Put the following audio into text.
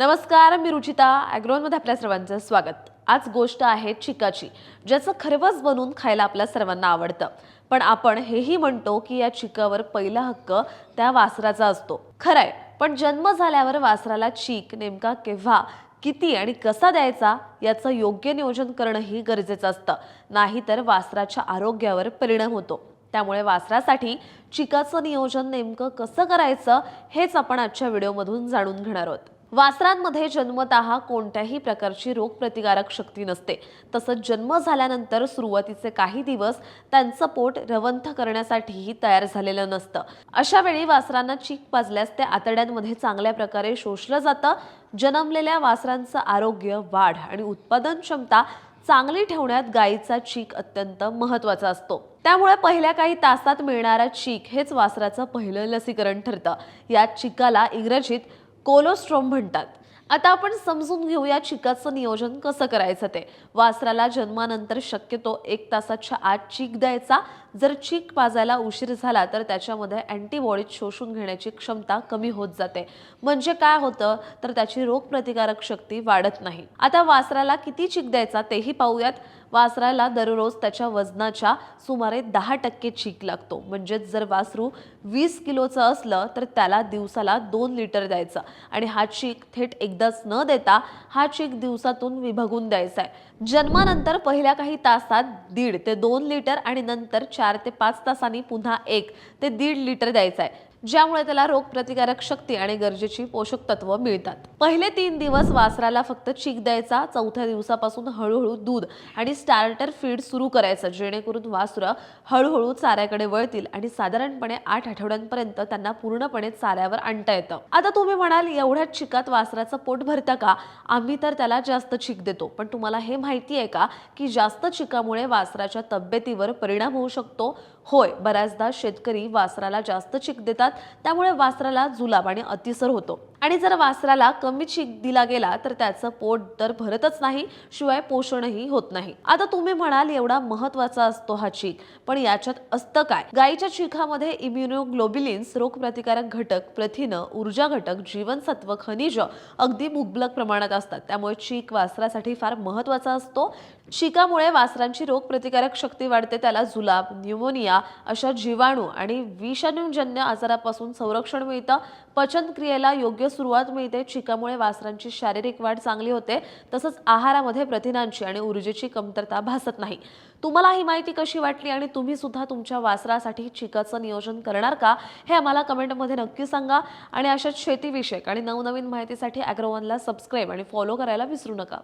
नमस्कार मी रुचिता. ॲग्रोनमध्ये आपल्या सर्वांचं स्वागत. आज गोष्ट आहे चिकाची ज्याचं खरवस बनवून खायला आपल्या सर्वांना आवडतं. पण आपण हेही म्हणतो की या चिकावर पहिला हक्क त्या वासराचा असतो. खरंय पण जन्म झाल्यावर वासराला चीक नेमका केव्हा किती आणि कसा द्यायचा याचं योग्य नियोजन करणंही गरजेचं असतं. नाहीतर वासराच्या आरोग्यावर परिणाम होतो. त्यामुळे वासरासाठी चिकाचं नियोजन नेमकं कसं करायचं हेच आपण आजच्या व्हिडिओमधून जाणून घेणार आहोत. वासरांमध्ये जन्मतः कोणत्याही प्रकारची रोगप्रतिकारक शक्ती नसते. तसंच जन्म झाल्यानंतर सुरुवातीचे काही दिवस त्यांचं पोट रवंथ करण्यासाठीही तयार झालेलं नसतं. अशा वेळी वासरांना चीक पाजल्यास ते आतड्यांमध्ये चांगल्या प्रकारे शोषलं जातं. जन्मलेल्या वासरांचं आरोग्य वाढ आणि उत्पादन क्षमता चांगली ठेवण्यात गायीचा चीक अत्यंत महत्त्वाचा असतो. त्यामुळे पहिल्या काही तासात मिळणारा चीक हेच वासराचं पहिलं लसीकरण ठरतं. या चिकाला इंग्रजीत कोलोस्ट्रोम म्हणतात. आता आपण समजून घेऊया चिकाचं नियोजन कसं करायचं ते. वासराला जन्मानंतर शक्यतो एक तासाच्या आत चीक द्यायचा. जर चीक पाजायला उशीर झाला तर त्याच्यामध्ये अँटीबॉडीज शोषून घेण्याची क्षमता कमी होत जाते. म्हणजे काय होतं? तर त्याची रोगप्रतिकारक शक्ती वाढत नाही. आता वासराला किती चीक द्यायचा तेही पाहूयात. वासराला दररोज त्याच्या वजनाच्या सुमारे दहा टक्के चीक लागतो. म्हणजेच जर वासरू वीस किलोचं असलं तर त्याला दिवसाला दोन लिटर द्यायचं. आणि हा चीक थेट एकदाच न देता हा चेक दिवसातून विभागून द्यायचा आहे. जन्मानंतर पहिल्या काही तासात दीड ते दोन लिटर आणि नंतर चार ते पाच तासांनी पुन्हा एक ते दीड लिटर द्यायचा आहे. ज्यामुळे त्याला रोगप्रतिकारक शक्ती आणि गरजेची पोषक तत्व मिळतात. पहिले तीन दिवस वासराला फक्त चीक द्यायचा चौथ्या दिवसापासून हळूहळू दूध आणि स्टार्टर फीड सुरू करायचं जेणेकरून वासरं हळूहळू चाऱ्याकडे वळतील आणि साधारणपणे आठ आठवड्यांपर्यंत त्यांना पूर्णपणे चाऱ्यावर आणता येतं. आता तुम्ही म्हणाल एवढ्या चिकात वासराचं पोट भरतं का? आम्ही तर त्याला जास्त चीक देतो. पण तुम्हाला हे माहिती आहे का की जास्त चिकामुळे वासराच्या तब्येतीवर परिणाम होऊ शकतो? होय बऱ्याचदा शेतकरी वासराला जास्त चीक देतात त्यामुळे वासराला जुलाब आणि अतिसर होतो. आणि जर वासराला कमी चीक दिला गेला तर त्याचं पोट तर भरतच नाही शिवाय पोषणही होत नाही. आता तुम्ही म्हणाल एवढा महत्त्वाचा असतो हा चीक पण याच्यात असतं काय? गायीच्या चिकामध्ये इम्युनोग्लोबिलिन्स रोगप्रतिकारक घटक प्रथिनं ऊर्जा घटक जीवनसत्व खनिज अगदी मुबलक प्रमाणात असतात. त्यामुळे चीक वासरासाठी फार महत्त्वाचा असतो. चिकामुळे वासरांची रोगप्रतिकारक शक्ती वाढते. त्याला जुलाब न्यूमोनिया अशा जीवाणू आणि विषाणूजन्य आजारापासून संरक्षण मिळतं. पचनक्रियेला योग्य सुरुवात मिळते. चिकामुळे वासरांची शारीरिक वाढ चांगली होते. तसंच आहारामध्ये प्रथिनांची आणि ऊर्जेची कमतरता भासत नाही. तुम्हाला ही माहिती कशी वाटली आणि तुम्ही सुद्धा तुमच्या वासरासाठी चिकाचं नियोजन करणार का? हे आम्हाला कमेंटमध्ये नक्की सांगा. आणि अशाच शेतीविषयक आणि नवनवीन माहितीसाठी अॅग्रोवनला सबस्क्राईब आणि फॉलो करायला विसरू नका.